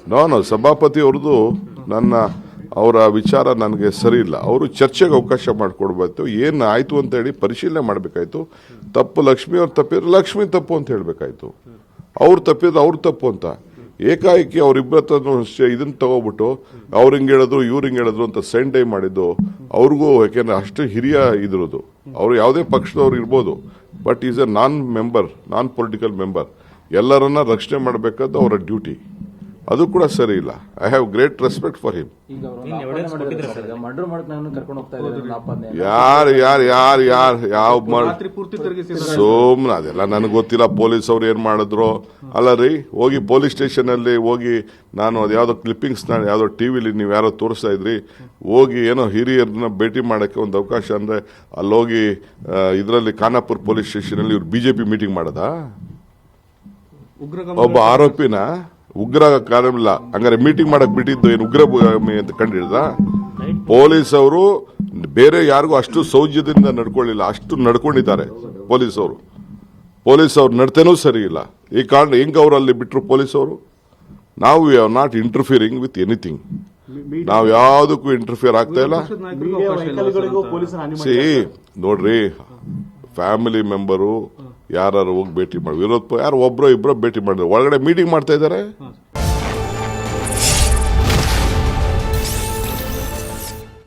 Sir? No no ಸಭಾಪತಿ ಅವ್ರದ್ದು ನನ್ನ, ಅವರ ವಿಚಾರ ನನಗೆ ಸರಿ ಇಲ್ಲ. ಅವರು ಚರ್ಚೆಗೆ ಅವಕಾಶ ಮಾಡಿಕೊಡ್ಬೇಕು ಏನು ಆಯಿತು ಅಂತ ಹೇಳಿ ಪರಿಶೀಲನೆ ಮಾಡಬೇಕಾಯ್ತು. ತಪ್ಪು ಲಕ್ಷ್ಮಿ ಅವ್ರು ತಪ್ಪಿದ್ರೆ ಲಕ್ಷ್ಮಿ ತಪ್ಪು ಅಂತ ಹೇಳಬೇಕಾಯ್ತು. ಅವ್ರು ತಪ್ಪಿದ್ರೆ ಅವ್ರು ತಪ್ಪು ಅಂತ. ಏಕಾಏಕಿ ಅವ್ರಿಬ್ಬರ ಅಷ್ಟೇ ಇದನ್ನ ತಗೋಬಿಟ್ಟು ಅವ್ರು ಹಿಂಗೆ ಹೇಳಿದ್ರು, ಇವ್ರು ಹಿಂಗೆ ಹೇಳಿದ್ರು ಅಂತ ಸೆಂಡ್ ಮಾಡಿದ್ದು ಅವ್ರಿಗೂ ಯಾಕೆಂದ್ರೆ ಅಷ್ಟು ಹಿರಿಯ ಇದ್ರದ್ದು. ಅವರು ಯಾವುದೇ ಪಕ್ಷದವ್ರು ಇರ್ಬೋದು. But is a non member non political member ಎಲ್ಲರನ್ನ ರಕ್ಷಣೆ ಮಾಡಬೇಕಾದ್ದು ಅವರ ಡ್ಯೂಟಿ. ಅದು ಕೂಡ ಸರಿ ಇಲ್ಲ. I have great respect for him ಯಾರು ಯಾರು ಯಾರು ಯಾರು ಯಾವ ಸೋಮ್ನ ಅದೆಲ್ಲ ನನಗೆ ಗೊತ್ತಿಲ್ಲ. ಪೊಲೀಸ್ ಅವ್ರು ಏನ್ ಮಾಡಿದ್ರು? ಅಲ್ಲ ರೀ ಹೋಗಿ ಪೊಲೀಸ್ ಸ್ಟೇಷನ್ ಅಲ್ಲಿ ಹೋಗಿ ನಾನು ಅದು ಯಾವ್ದೋ ಕ್ಲಿಪ್ಪಿಂಗ್ಸ್ ನಾನು ಯಾವ್ದೋ ಟಿವಿಲಿ ನೀವು ಯಾರೋ ತೋರಿಸ್ತಾ ಇದ್ರಿ. ಹೋಗಿ ಏನೋ ಹಿರಿಯರನ್ನ ಭೇಟಿ ಮಾಡೋಕ್ಕೆ ಒಂದು ಅವಕಾಶ ಅಂದ್ರೆ ಅಲ್ಲಿ ಹೋಗಿ ಇದರಲ್ಲಿ ಖಾನಾಪುರ್ ಪೊಲೀಸ್ ಸ್ಟೇಷನ್ ಅಲ್ಲಿ ಇವ್ರು ಬಿಜೆಪಿ ಮೀಟಿಂಗ್ ಮಾಡದಾ? ಒಬ್ಬ ಆರೋಪಿನ ಉಗ್ರ ಕಾರಣ ಹಂಗಾರೆ ಮೀಟಿಂಗ್ ಮಾಡಕ್ ಬಿಟ್ಟಿದ್ದು ಏನು ಉಗ್ರ ಭೂಮಿ ಅಂತ ಕಂಡಿಡ್ದ? ಪೊಲೀಸ್ ಅವರು ಬೇರೆ ಯಾರಿಗೂ ಅಷ್ಟು ಸೌಜ್ಯದಿಂದ ನಡ್ಕೊಳ್ಳಿಲ್ಲ. ಅಷ್ಟು ನಡ್ಕೊಂಡಿದ್ದಾರೆ ಪೊಲೀಸ್ ಅವರು ಪೊಲೀಸ್ ಅವ್ರು ನಡತೆನೂ ಸರಿ ಇಲ್ಲ. ಈ ಕಾರಣ ಹೆಂಗ್ ಅವರಲ್ಲಿ ಬಿಟ್ಟರು ಬಿಟ್ರು ಪೊಲೀಸ್ ಅವರು ನಾವು we are not interfering with anything ನಾವು ಯಾವುದಕ್ಕೂ ಇಂಟರ್ಫಿಯರ್ ಆಗ್ತಾ ಇಲ್ಲ. ಸಿ ನೋಡ್ರಿ ಫ್ಯಾಮಿಲಿ ಮೆಂಬರು ಯಾರು ಹೋಗಿ ಭೇಟಿ ಮಾಡಿ. ವಿರೋಧ ಯಾರು ಒಬ್ಬರು ಇಬ್ಬರು ಭೇಟಿ ಮಾಡಿದ್ರು. ಒಳಗಡೆ ಮೀಟಿಂಗ್ ಮಾಡ್ತಾ ಇದ್ದಾರೆ.